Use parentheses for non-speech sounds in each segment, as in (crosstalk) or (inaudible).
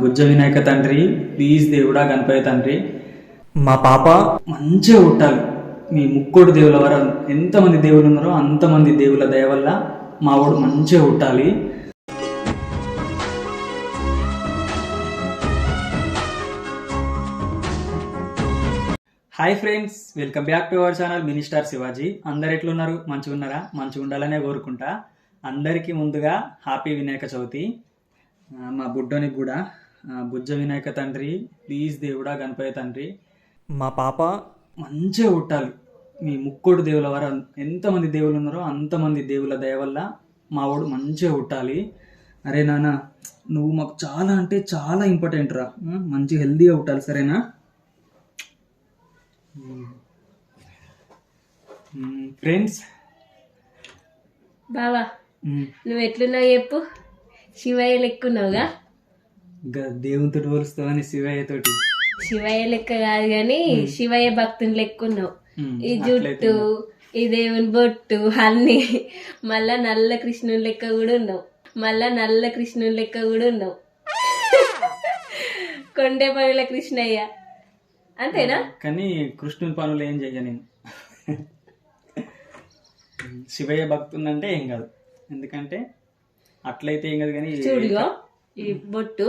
బుజ్జ వినాయక తండ్రి ప్లీజ్ దేవుడా గణపతి తండ్రి. మా పాప మంచిగా పుట్టాలి మీ ముక్కోడు దేవుల వారు ఎంతమంది దేవులు ఉన్నారో అంతమంది దేవుల దయ వల్ల మా వాడు మంచిగా పుట్టాలి. Hi friends welcome back to our channel minister Shivaji అందరు ఎట్లున్నారు? మంచిగా ఉన్నారా మంచిగా ఉండాలనే కోరుకుంటా. అందరికీ ముందుగా హ్యాపీ వినాయక చవితి మా బుడ్డోనికి కూడా. బుజ్జ వినాయక తండ్రి ప్లీజ్ దేవుడా గణపతి తండ్రి. మా పాప మంచిగా పుట్టాలి. మీ ముక్కోడు దేవుల వారు ఎంతమంది దేవులు ఉన్నారో అంతమంది దేవుల దయ వల్ల మా వాడు మంచిగా పుట్టాలి. అరే నాన్న నువ్వు మాకు చాలా అంటే చాలా ఇంపార్టెంట్ రా? మంచి హెల్తీగా పుట్టాలి సరేనా? ఫ్రెండ్స్? బావా నువ్వు ఎట్లున్నావు చెప్పు. శివయ్య లెక్కున్నావుగా? దేవునితో పోలుస్తావని శివయ్య తోటి. శివయ్య లెక్క కాదు కానీ శివయ్య భక్తుని లెక్కున్నావు. ఈ జుట్టు ఈ దేవుని బొట్టు అన్ని. మళ్ళా నల్ల కృష్ణుని లెక్క కూడా ఉన్నావు. మళ్ళా నల్ల కృష్ణుని లెక్క కూడా ఉన్నావు. కొండే పనుల కృష్ణయ్య. అంతేనా? కానీ కృష్ణుని పనులు ఏం చెయ్య నేను. (laughs) శివయ్య భక్తుందంటే ఏం కాదు. ఎందుకంటే అట్లయితే ఏం కాదు కానీ చూడుగో ఈ బొట్టు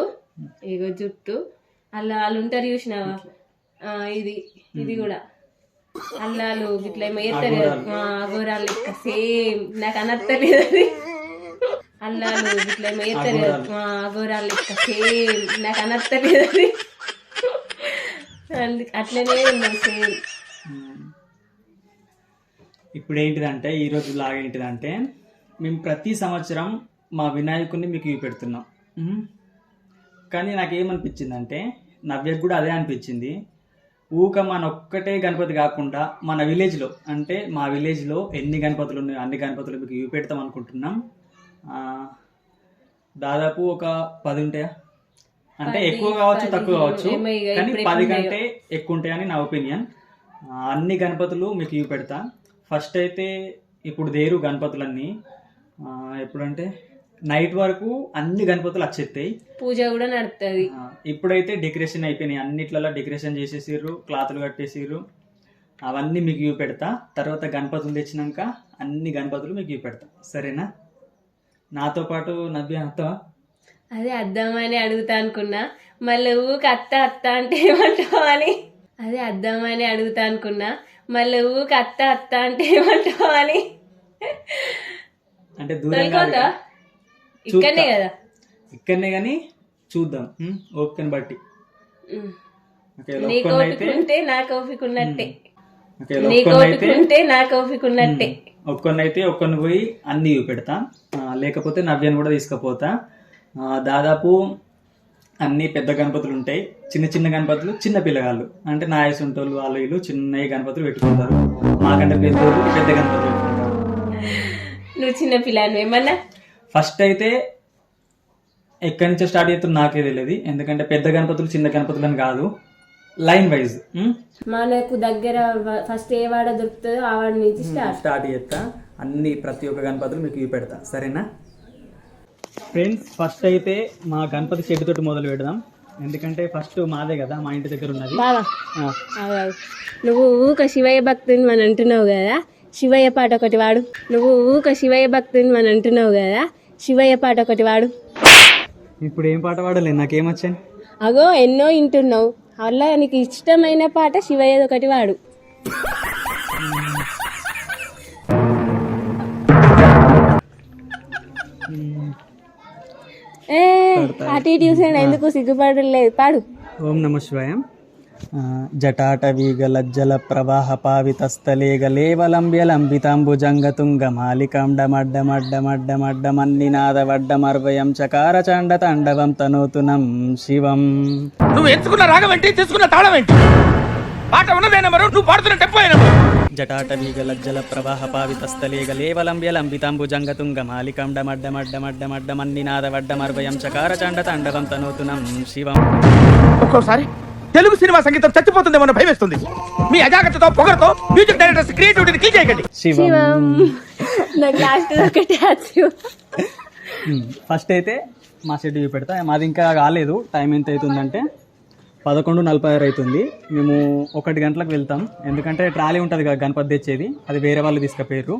ఇగో జుట్టు అలా వాళ్ళు ఉంటారు చూసినావా? ఇది ఇది కూడా. అల్లాలు ఇట్లా ఏమో ఎత్తారు అఘోరాలు. లెక్క సేమ్. నాకు అనత్తలేదు అది. అల్లాలు ఇట్లా ఏమో ఎత్తారు అఘోరాలు. లెక్క సేమ్. నాకు అందుకే అట్లనే ఉన్నాం సేమ్. ఇప్పుడు ఏంటిదంటే ఈ రోజు లాగా ఏంటిదంటే మేము ప్రతి సంవత్సరం మా వినాయకుడిని మీకు చూపెడుతున్నాం ఉమ్. కానీ నాకేమనిపించిందంటే నవ్యకు కూడా అదే అనిపించింది. ఊక మన ఒక్కటే గణపతి కాకుండా మన విలేజ్లో అంటే మా విలేజ్లో ఎన్ని గణపతులు ఉన్నాయో అన్ని గణపతులు మీకు చూపెడతాం అనుకుంటున్నాం. ఆ, దాదాపు ఒక పది ఉంటాయా? అంటే ఎక్కువ కావచ్చు తక్కువ కావచ్చు. కానీ పది. కంటే ఎక్కువ ఉంటాయని నా ఒపీనియన్. అన్ని గణపతులు మీకు ఇవి పెడతా. ఫస్ట్ అయితే ఇప్పుడు దేరు గణపతులన్నీ. ఎప్పుడంటే నైట్ వరకు అన్ని గణపతులు వచ్చేస్తాయి పూజ కూడా నడుతుంది ఇప్పుడైతే డెకరేషన్ అయిపోయినాయి. అన్నిట్లలో డెకరేషన్ చేసేసిర్రు క్లాతులు కట్టేసిర్రు. అవన్నీ మీకు ఇవి పెడతా. తర్వాత గణపతులు తెచ్చినాక అన్ని గణపతులు మీకు ఇవి పెడతా. సరేనా? నాతో పాటు నవ్య నాతో అదే అద్దామని అడుగుతా అనుకున్నా. మళ్ళీ ఊకి అత్త అత్త అంటే ఏమంటావు అని. అదే అద్దామని అడుగుతా అనుకున్నా. మళ్ళీ ఊకి అత్త అత్త అంటే ఏమంటావు అని. అంటే దూరం కాదు తొలికోతా కదా. ఇక్కడనే కదా? ఇక్కడనే కానీ చూద్దాం? ఓపికని బట్టి. ఉంటే నాకు ఓపిక ఉన్నట్టే ఉంటే నాకు ఉన్నట్టే పోయి అన్ని పెడతా లేకపోతే నవ్యను కూడా తీసుకుపోతా. దాదాపు అన్ని పెద్ద గణపతులు ఉంటాయి. చిన్న చిన్న గణపతులు చిన్న పిల్లగాళ్ళు. అంటే నా వయసు ఉంటోళ్ళు వాళ్ళు వీళ్ళు చిన్న గణపతులు పెట్టుకుంటారు. మాకంటే పెద్దోళ్ళు పెద్ద గణపతులు పెట్టుకుంటారు. నువ్వు చిన్న పిల్లని ఏమన్నా? ఫస్ట్ అయితే ఎక్కడి నుంచో స్టార్ట్ చేస్తుంది నాకే తెలియదు. ఎందుకంటే పెద్ద గణపతులు చిన్న గణపతులు అని కాదు. లైన్ వైజ్ మనకు దగ్గర ఫస్ట్ ఏ వాడ దొరుకుతుందో ఆ వాడి నుంచి స్టార్ట్ స్టార్ట్ చేస్తా. అన్ని ప్రతి ఒక్క గణపతులు మీకు ఇవి పెడతా. సరేనా? ఫ్రెండ్స్ ఫస్ట్ అయితే మా గణపతి చెట్టు తోటి మొదలు పెడదాం. ఎందుకంటే ఫస్ట్ మాదే కదా మా ఇంటి దగ్గర ఉన్నది. నువ్వు ఊక శివయ్య భక్తుని అని అంటున్నావు కదా. శివయ్య పాట ఒకటి వాడు. నువ్వు ఊక శివయ్య భక్తుని అని అంటున్నావు కదా. శివయ్య పాట ఒకటి వాడు. ఇప్పుడు ఏం పాట పాడలేదు నాకేమొచ్చాను అగో ఎన్నో వింటున్నావు. అలా నీకు ఇష్టమైన పాట శివయ్య ఒకటి వాడు. ఏ అటు ఇటు చూసాడు ఎందుకు సిగ్గుపడలేదు. పాడు. ఓం నమ శివాయ. జటాటవీగ లజ్జల ప్రవాహ పావితస్థలే గలేవలంబ్యలంబితాంబుజంగతుంగ మాలికాండమడ్డమడ్డమడ్డమన్నినాదవడ్డమర్వయం చకార చండ తాండవం తనోతునం శివం. నువ్వు ఎంచుకున్న రాగం ఏంటి తీసుకున్న తాళం ఏంటి పాట ఉన్నదే నెంబరు నువ్వు పాడుతున్న టెంపో నెంబరు జటాటవీగ లజ్జల ప్రవాహ పావితస్థలే గలేవలంబ్యలంబితాంబుజంగతుంగ మాలికాండమడ్డమడ్డమడ్డమన్నినాదవడ్డమర్వయం చకార చండ తాండవం తనోతునం శివం. ఒక్కోసారి తెలుగు సినిమా సంగీతం చచ్చిపోతుందేమో భయం వేస్తుంది మీ అజాగ్రత్తతో పొగరతో మ్యూజిక్ డైరెక్టర్స్ క్రియేటివిటీని కిల్ చేయకండి. శివం. నాకు లాస్ట్ ఫస్ట్ అయితే మా షెడ్ చూపెడతా. మాది ఇంకా కాలేదు టైం ఎంత అవుతుందంటే పదకొండు నలభై ఆరు అవుతుంది. మేము ఒకటి గంటలకు వెళ్తాం. ఎందుకంటే ట్రాలీ ఉంటుంది కదా గణపతి తెచ్చేది. అది వేరే వాళ్ళు తీసుకుపోయారు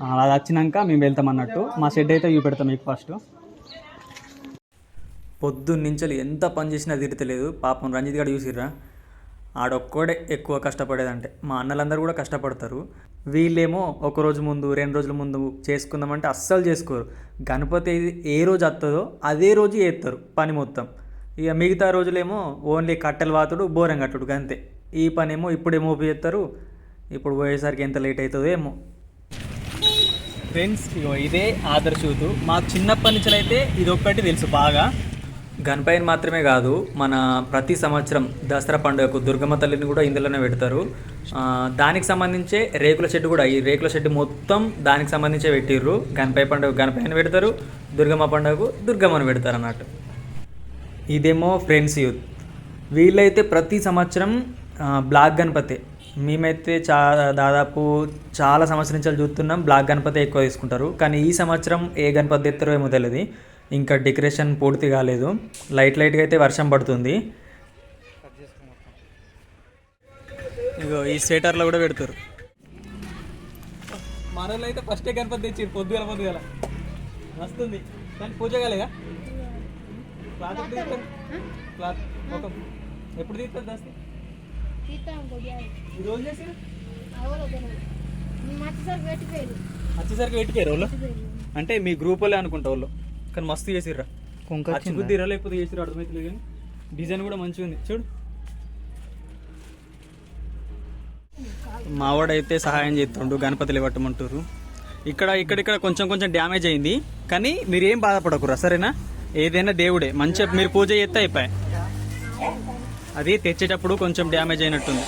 ఆ, అది వచ్చినాక మేము వెళ్తాం అన్నట్టు. మా షెడ్ అయితే చూపెడతాం మీకు ఫస్ట్ పొద్దున్నుంచి ఎంత పని చేసినా తిరతలేదు. పాపం రంజిత్ గారు చూసిర్రా? ఆడొక్కడే ఎక్కువ కష్టపడేదంటే. మా అన్నలందరూ కూడా కష్టపడతారు. వీళ్ళేమో ఒక రోజు ముందు రెండు రోజుల ముందు చేసుకుందామంటే అస్సలు చేసుకోరు. గణపతి ఏ రోజు వస్తుందో అదే రోజు చేస్తారు పని మొత్తం. ఇక మిగతా రోజులేమో ఓన్లీ కట్టెలు వాతుడు బోరం కట్టుడు అంతే ఈ పనేమో ఇప్పుడేమో చేస్తారు. ఇప్పుడు పోయేసరికి ఎంత లేట్ అవుతుందో ఏమో. ఫ్రెండ్స్ ఇగో ఇదే ఆదర్శూతు మాకు చిన్నప్పటి నుంచి అయితే ఇది ఒక్కటి తెలుసు బాగా. గణపయ్యని మాత్రమే కాదు మన ప్రతి సంవత్సరం దసరా పండుగకు దుర్గమ్మ తల్లిని కూడా ఇందులోనే పెడతారు. దానికి సంబంధించే రేకుల షెడ్ కూడా ఈ రేకుల షెడ్ మొత్తం దానికి సంబంధించే పెట్టిర్రు. గణపై పండుగ గణపైన పెడతారు దుర్గమ్మ పండుగకు దుర్గమ్మను పెడతారు అన్నట్టు ఇదేమో ఫ్రెండ్స్ యూత్. వీళ్ళైతే ప్రతి సంవత్సరం బ్లాక్ గణపతి. మేమైతే చా దాదాపు చాలా సంవత్సరం నుంచి చూస్తున్నాం బ్లాక్ గణపతి ఎక్కువ తీసుకుంటారు. కానీ ఈ సంవత్సరం ఏ గణపతి తెస్తారో ఏమో తెలియదు ఇంకా డెకరేషన్ పూర్తి కాలేదు. లైట్ లైట్గా అయితే వర్షం పడుతుంది. ఇగో ఈ స్వేటర్లో కూడా పెడతారు. మనలో అయితే ఫస్టే గణపతి తెచ్చి పొద్దుగల పొద్దుగల. వస్తుంది కానీ పూజ కాలేగా క్లాత్ ఎప్పుడు తీస్తారు? క్లాత్ ఒక ఎప్పుడు తీస్తారు దాస్తి? ఈ రోజు చేసారు వచ్చేసరికి పెట్టిపోయారు వాళ్ళు? అంటే మీ గ్రూప్ వాళ్ళే అనుకుంటా వాళ్ళు. కానీ మస్తు చేసిర్రా. అచ్చుకుద్దిరా లేకపోతే చేసిర్రు అర్థమవుతుంది కానీ డిజైన్ కూడా మంచిగా ఉంది. చూడు. మావాడైతే సహాయం చేస్తుండు గణపతులు ఇవ్వటమంటారు ఇక్కడ ఇక్కడ ఇక్కడ కొంచెం కొంచెం డ్యామేజ్ అయింది. కానీ మీరేం బాధపడకురా సరేనా? ఏదైనా దేవుడే. మంచిగా మీరు పూజ చేస్తే అయిపోయాయి. అది తెచ్చేటప్పుడు కొంచెం డ్యామేజ్ అయినట్టుంది.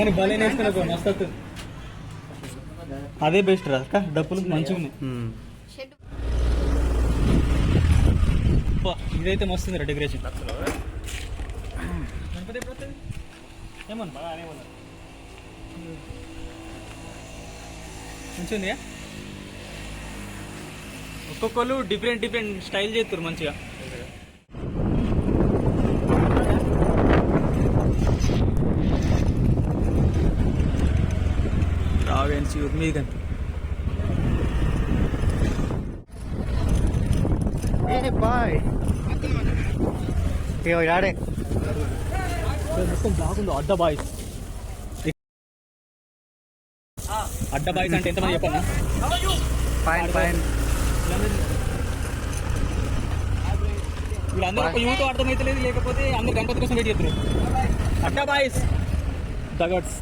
కానీ భలే నేర్చుకున్నా మస్తు అదే బెస్ట్ రా అక్క డబ్బులు మంచిగా ఉన్నాయి ఇదైతే మస్తు ఉంది డెకరేషన్ గణపతి ఏమన్నా? మంచిగా ఒక్కొక్కరు డిఫరెంట్ డిఫరెంట్ స్టైల్ చేస్తారు మంచిగా. రావేన్స్ యూత్ మీద కనిపి బాయ్ ఆడే మొత్తం బాగుంది అడ్డ బాయ్స్ అడ్డ బాయ్స్ అంటే ఎంతమంది చెప్పన్నా ఫైన్ ఫైన్ వీళ్ళందరూ ఒక యూత్ అర్థమైతలేదు లేకపోతే అందరు గణపతి కోసం వెయిట్ చేస్తారు అడ్డా బాయ్స్ దగడ్స్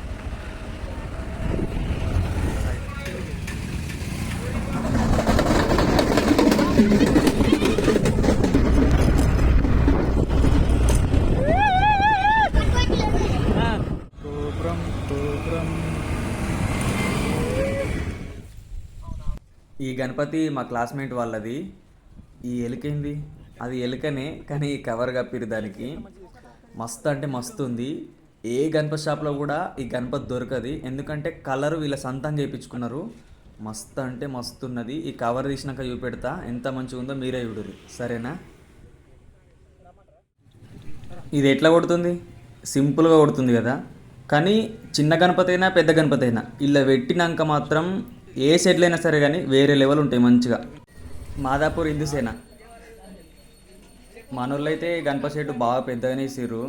ఈ గణపతి మా క్లాస్మేట్ వాళ్ళది. ఈ ఎలుకైంది? అది ఎలుకనే కానీ ఈ కవర్ కప్పిరు దానికి. మస్తు అంటే మస్తు ఉంది. ఏ గణపతి షాప్లో కూడా ఈ గణపతి దొరకదు. ఎందుకంటే కలర్ వీళ్ళ సొంతం చేయించుకున్నారు మస్తు అంటే మస్తు ఉన్నది. ఈ కవర్ తీసినాక చూపెడతా. ఎంత మంచిగా ఉందో మీరే చూడరు సరేనా? ఇది ఎట్లా కొడుతుంది? సింపుల్గా కొడుతుంది కదా. కానీ చిన్న గణపతి అయినా పెద్ద గణపతి అయినా ఇలా పెట్టినాక మాత్రం ఏ సెట్లు అయినా సరే కానీ వేరే లెవెల్ ఉంటాయి మంచిగా. మాదాపూర్ హిందూసేన మనోళ్ళు అయితే గణపతి సెట్ బాగా పెద్దగానే ఇసిర్రు.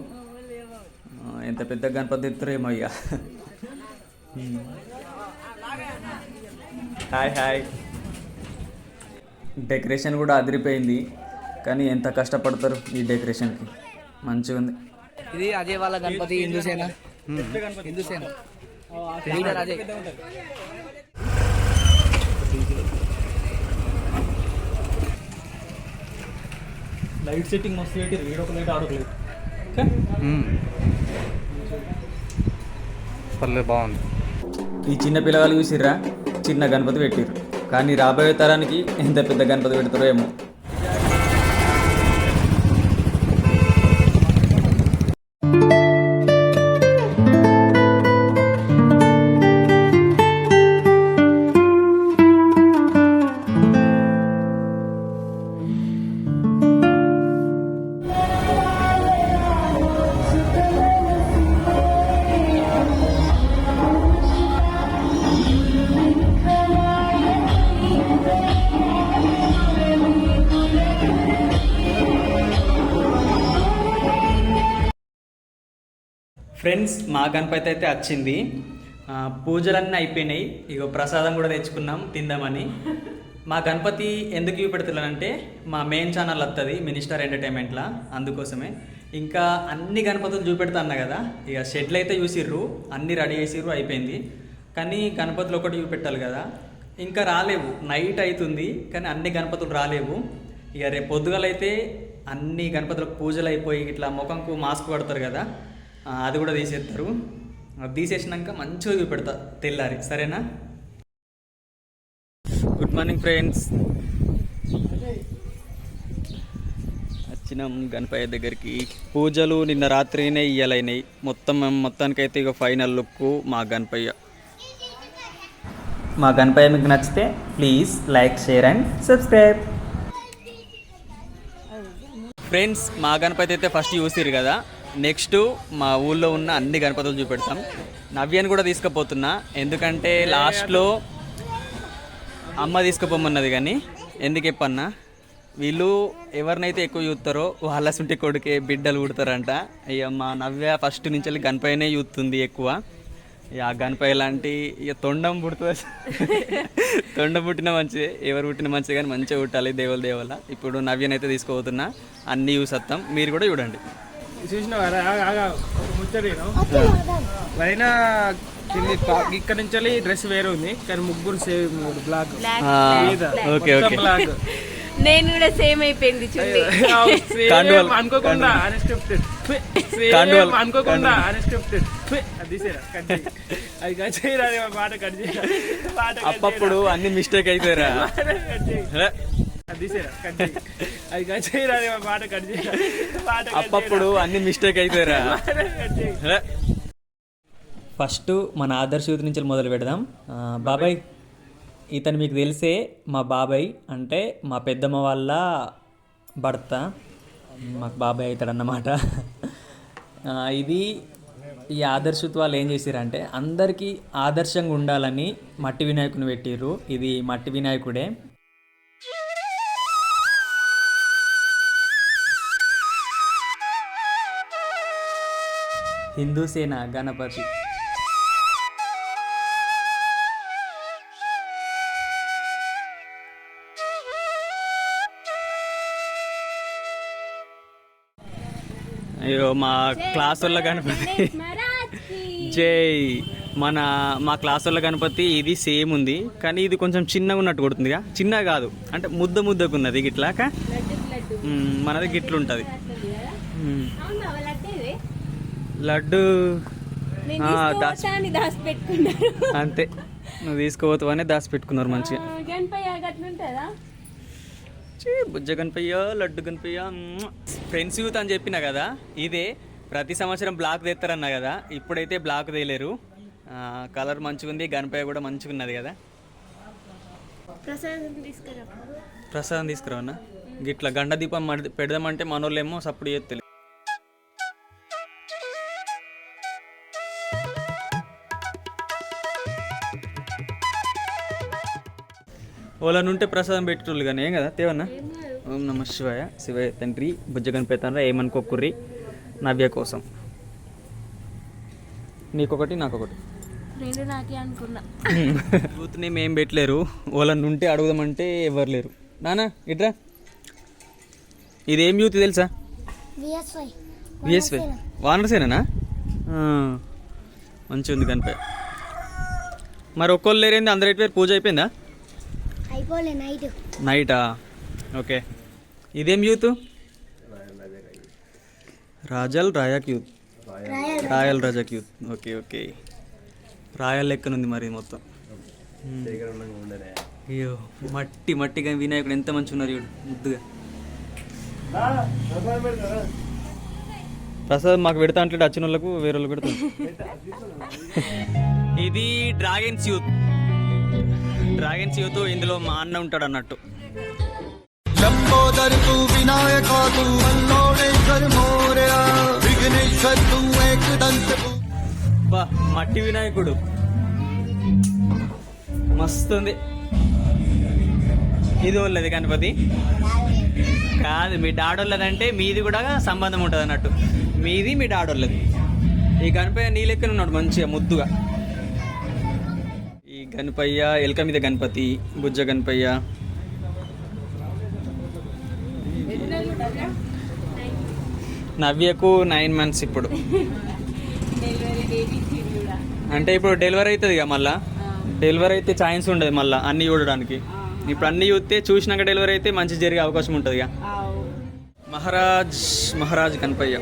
ఆ, ఎంత పెద్ద గణపతి ఎత్తురో ఏమో ఇక (laughs) హాయ్ హాయ్. డెకరేషన్ కూడా అదిరిపోయింది. కానీ ఎంత కష్టపడతారు ఈ డెకరేషన్కి మంచిగా ఉంది. ఇది అజయ్ వాళ్ళ Ganapati Hindu Sena. Hindu Sena. Leader Ajay. Light setting మస్తు పెట్టి వీడొక లైట్ ఆడొక లైట్. పర్లేదు బాగుంది. ఈ చిన్న పిల్లగాళ్ళు చూసిర్రా? చిన్న గణపతి పెట్టిర్రు. కానీ రాబోయే తరానికి ఎంత పెద్ద గణపతి పెడతారో ఏమో. ఫ్రెండ్స్ మా గణపతి అయితే వచ్చింది. పూజలన్నీ అయిపోయినాయి. ఇగో ప్రసాదం కూడా తెచ్చుకున్నాం తిందామని. మా గణపతి ఎందుకు చూపెడుతున్నానంటే మా మెయిన్ ఛానల్ వస్తుంది మినిస్టర్ ఎంటర్టైన్మెంట్లా అందుకోసమే. ఇంకా అన్ని గణపతులు చూపెడతా అన్నా కదా ఇక షెడ్లు అయితే చూసిర్రు అన్ని రెడీ చేసిర్రు అయిపోయింది. కానీ గణపతులు ఒకటి చూపెట్టాలి కదా. ఇంకా రాలేవు నైట్ అవుతుంది కానీ అన్ని గణపతులు రాలేవు. ఇక రేపు పొద్దుగాలైతే అన్ని గణపతులకు పూజలు అయిపోయి ఇట్లా ముఖంకు మాస్క్ పడతారు కదా అది కూడా తీసేస్తారు. అది తీసేసినాక మంచిగా చూపెడతా తెల్లారి. సరేనా? గుడ్ మార్నింగ్ ఫ్రెండ్స్ వచ్చినాం గణపయ్య దగ్గరికి. పూజలు నిన్న రాత్రినే ఇయ్యాలైనాయి. మొత్తం మొత్తానికైతే ఇక ఫైనల్ లుక్ మా గణపయ్య. మా గణపయ్య మీకు నచ్చితే please like share and subscribe. Friends మా గణపతి అయితే ఫస్ట్ చూసిరు కదా? నెక్స్ట్ మా ఊళ్ళో ఉన్న అన్ని గణపతులు చూపెడతాం. నవ్యాన్ని కూడా తీసుకుపోతున్నా. ఎందుకంటే లాస్ట్లో అమ్మ తీసుకుపోమన్నది కానీ ఎందుకు చెప్పన్నా? వీళ్ళు ఎవరినైతే ఎక్కువ చూస్తారో వాళ్ళ సుంటి కొడుకే బిడ్డలు పుడతారంట. ఇక మా నవ్య ఫస్ట్ నుంచి వెళ్ళి గణపైనే చూస్తుంది ఎక్కువ. ఇక ఆ గణపయ్య లాంటి ఇక తొండం పుడుతుంది? తొండం పుట్టిన మంచిదే ఎవరు పుట్టిన మంచిదే కానీ మంచిగా పుట్టాలి దేవుల దేవుల. ఇప్పుడు నవ్యనైతే తీసుకోబోతున్నా అన్నీ చూసత్తాం. మీరు కూడా చూడండి. చూసినావు? కదా. పైన కింది ఇక్కడ నుంచి డ్రెస్ వేరే ఉంది. కానీ ముగ్గురు సేమ్ బ్లాక్. ఆ, ఓకే ఓకే. బ్లాక్. నేను కూడా సేమ్ అయిపోయింది చూడండి అనుకోకుండా అన్ఎక్స్పెక్టెడ్ అనుకోకుండా అన్ఎక్స్పెక్టెడ్ అది తీసేరా కట్ చేయి. అది కట్ చేయరా మాట కట్ కట్ అప్పప్పుడు అన్ని మిస్టేక్ (laughs) చేయి. అది కట్ చేయరా కట్ అప్పప్పుడు అన్ని మిస్టేక్ అవుతారా చేయి. ఫస్ట్ మన ఆదర్శ యూత్ నుంచి మొదలు పెడదాం. బాబాయ్ ఇతను మీకు తెలిసే మా బాబాయ్ అంటే మా పెద్దమ్మ వాళ్ళ భర్త. మాకు బాబాయ్ అవుతాడు అన్నమాట ఆ, ఇది ఈ ఆదర్శ యూత్ వాళ్ళు ఏం చేశారంటే అందరికీ ఆదర్శంగా ఉండాలని మట్టి వినాయకుని పెట్టిర్రు. ఇది మట్టి వినాయకుడే. హిందూ సేన గణపతి. అయ్యో మా క్లాస్ వాళ్ళ గణపతి. జై. మన మా క్లాస్ వాళ్ళ గణపతి ఇది సేమ్ ఉంది కానీ ఇది కొంచెం చిన్నగా ఉన్నట్టు కొడుతుందిగా. చిన్నగా కాదు అంటే ముద్ద ముద్దకు ఉన్నది గిట్లాక మనది గిట్లుంటుంది. లడ్డు. అంతే. నువ్వు తీసుకోపోతావనే దాచి పెట్టుకున్నారు మంచిగా బుజ్జ గణపయ్య లడ్డు గణపయ్య ఫ్రెండ్స్ యూత్ అని చెప్పిన కదా ఇదే ప్రతి సంవత్సరం బ్లాక్ తెస్తారన్న కదా ఇప్పుడైతే బ్లాక్ తేలేరు కలర్ మంచిగా ఉంది గణపయ్య కూడా మంచిగా ఉన్నది కదా. ప్రసాదం తీసుకురా. ప్రసాదం తీసుకురావన్నా? గిట్లా గండ దీపం పెడదామంటే మనోళ్ళేమో సప్పుడు చేస్తలేదు వాళ్ళని ఉంటే ప్రసాదం పెట్టేటోళ్ళు కానీ ఏం కదా తేవన్నా? ఓం నమ శివాయ. శివయ తండ్రి బుజ్జగన్ పెతాన్రా ఏమనుకోకుర్రి? నవ్య కోసం. నీకొకటి నాకొకటి. రెండు నాకే అనుకున్నా. (laughs) యూత్ నేమ్ ఏం పెట్టలేరు. వాళ్ళని ఉంటే అడుగుదామంటే ఎవరు లేరు. నానా ఇట్రా ఇదేం యూత్ తెలుసా? విఎస్వై. వానరసేనా మంచిగా ఉంది కనిపే. మరి ఒక్కళ్ళు లేరేంది? అందరి పేరు పూజ అయిపోయిందా? అయిపోలే నైట్ నైటా ఓకే ఇదేం యూత్ రాజల్ రాయక్ youth royal Rajak. Youth okay okay royal లెక్కనుంది మరి మొత్తం. అయ్యో మట్టి మట్టిగా వినాయకుడు ఎంత మంచి ఉన్నారు చూడు ముద్దుగా. ప్రసాద్ మాకు పెడతా అంటే వచ్చిన వాళ్ళకు వేరే వాళ్ళు పెడతాం ఇది డ్రాగన్స్ యూత్ డ్రాగన్స్ యూత్ ఇందులో మా అన్న ఉంటాడు అన్నట్టు మట్టి వినాయకుడు. మస్తుంది. ఇది వాళ్ళది గణపతి. కాదు మీ డాడోళ్ళదంటే మీది కూడా సంబంధం ఉంటుంది అన్నట్టు మీది మీ డాడోళ్ళది. ఈ గణపతి నీళ్ళెక్కన ఉన్నాడు మంచిగా ముద్దుగా. గణపయ్య ఎలక మీద గణపతి బుజ్జ గణపయ్య. నవ్యకు నైన్ మంత్స్ ఇప్పుడు. అంటే ఇప్పుడు డెలివరీ అవుతుంది ఇక మళ్ళా? డెలివరీ అయితే ఛాన్స్ ఉండదు మళ్ళీ అన్ని చూడడానికి. ఇప్పుడు అన్ని చూస్తే చూసినాక డెలివరీ అయితే మంచి జరిగే అవకాశం ఉంటుంది ఇక. మహారాజ్ మహారాజ్ కనపయ్య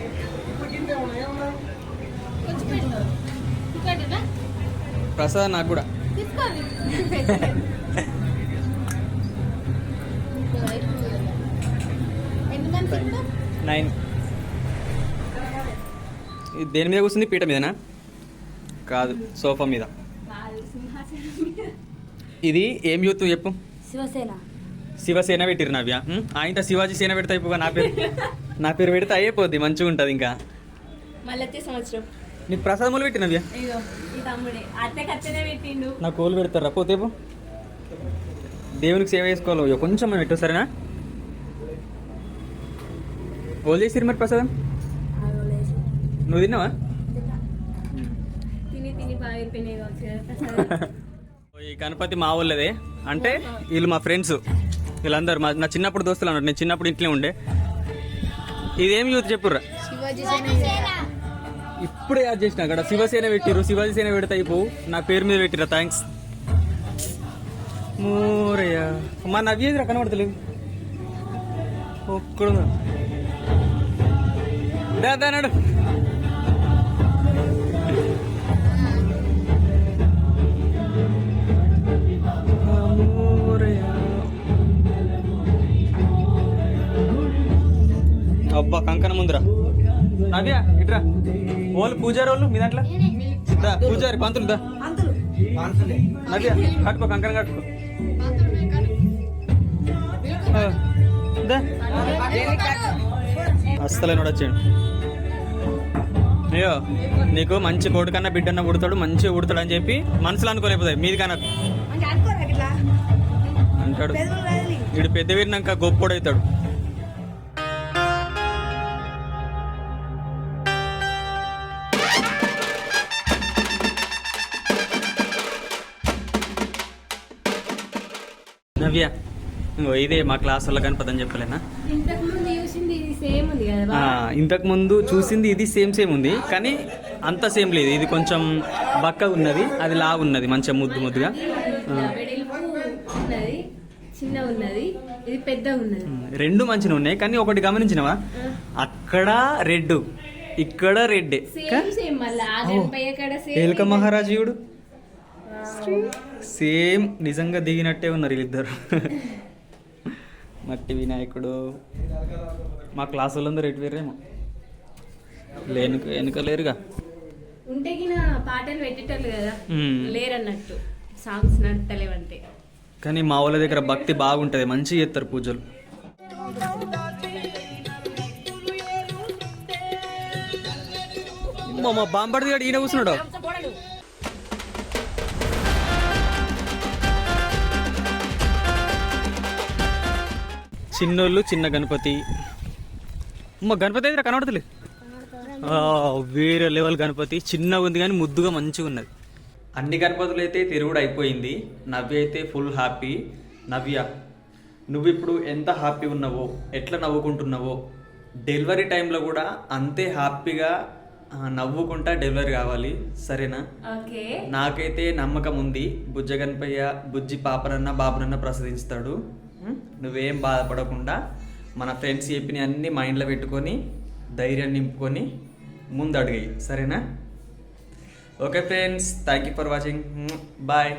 ప్రసాద్ నాకు కూడా. నైన్ ఇది దేని మీద కూర్చుంది? పీట మీదనా? కాదు సోఫా మీద. ఇది ఏం యూత్ చెప్పు? శివసేన. శివసేన పెట్టిరు నవ్య. ఉం? ఆయనతో శివాజీ సేన పెడితే అయిపోగా నా పేరు. నా పేరు పెడితే అయిపోద్ది మంచిగా ఉంటుంది ఇంకా. మళ్ళీ సంవత్సరం. నీకు ప్రసాదములు పెట్టి నా కోలు పెడతారా? పోతే పో. దేవునికి సేవ చేసుకోవాలి కొంచెం పెట్టు సరేనా? ఓల్ చేసిరు మరి ప్రసాదం? నువ్వు తిన్నావా. (laughs) ఈ గణపతి మా వాళ్ళదే అంటే వీళ్ళు మా ఫ్రెండ్స్. వీళ్ళందరూ మా నా చిన్నప్పుడు దోస్తులు అన్నారు. నేను చిన్నప్పుడు ఇంట్లో ఉండే. ఇదేం యూత్ చెప్పుర్రా? ఇప్పుడే యాడ్ చేసిన అక్కడ శివసేన పెట్టిరు శివసేన పెడతాయి పెడితే అయిపో నా పేరు మీద పెట్టిరా థ్యాంక్స్ మూరయ్యా మా నవ్యేదిరా కనబడతలేదు. ఒక్కడు దాదా నడు. అబ్బా కంకణ ముందురా. నవ్య ఇట్రా. వాళ్ళు పూజారి వాళ్ళు మీ దాంట్లో? దా, పూజారి పంతులు దా. నవ్య కట్టుకో కంకణ కట్టుకో. ఆ, దా. అస్సలే వచ్చాడు అయ్యో నీకు మంచి కోడి కన్నా బిడ్డన్న పుడతాడు మంచిగా పుడతాడు అని చెప్పి మనసులో అనుకోలేకపోతాయి మీది కన్నా. అంటాడు. వీడు పెద్ద విన్నాక గొప్పోడవుతాడు నవ్య ఇదే మా క్లాస్ వాళ్ళ గణపతి అని చెప్పలేనా? ఇంతకు ముందు చూసింది ఇది సేమ్ సేమ్ ఉంది. కానీ అంత సేమ్ లేదు. ఇది కొంచెం బక్క ఉన్నది అది లా ఉన్నది మంచిగా ముద్దు ముద్దుగా. ఇట్లా వెడల్పు ఉన్నది చిన్న ఉన్నది ఇది పెద్ద ఉన్నది. రెండు మంచిగా ఉన్నాయి కానీ ఒకటి గమనించినవా? అక్కడ రెడ్ ఇక్కడ రెడ్. సేమ్ సేమ్ సేమ్ నిజంగా దిగినట్టే ఉన్నారు వీళ్ళిద్దరు. మట్టి వినాయకుడు. మా క్లాస్ వాళ్ళందరూ ఎటు వేరేమో లేను వెనుక లేరుగా. ఉంటే గిన పాటలు పెట్టేటోళ్ళు కదా మ్మ్. లేరన్నట్టు. సాంగ్స్ నడతలేవంటే. కానీ మా వాళ్ళ దగ్గర భక్తి బాగుంటుంది మంచిగా చేస్తారు పూజలు. అమ్మో, మా బాంబడిది గాడు ఈయన కూర్చున్నాడు. చిన్నోళ్ళు చిన్న గణపతి. అమ్మ గణపతి అయితే కనబడతలే వేరే లెవెల్ గణపతి. చిన్నగా ఉంది కానీ ముద్దుగా మంచిగా ఉన్నది. అన్ని గణపతులు అయితే తిరుగుడు అయిపోయింది. నవ్య అయితే ఫుల్ హ్యాపీ నవ్య నువ్వు ఇప్పుడు ఎంత హ్యాపీ ఉన్నావో ఎట్లా నవ్వుకుంటున్నావో డెలివరీ టైంలో కూడా అంతే హ్యాపీగా నవ్వుకుంటా డెలివరీ కావాలి. సరేనా? నాకైతే నమ్మకం ఉంది. బుజ్జ గణపయ్య బుజ్జి పాపనన్న బాబునన్న ప్రసాదిస్తాడు ఉం? నువ్వేం బాధపడకుండా మన ఫ్రెండ్స్ చెప్పిన అన్ని మైండ్లో పెట్టుకొని ధైర్యం నింపుకొని ముందు అడిగాయి సరేనా? Okay friends thank you for watching. Bye.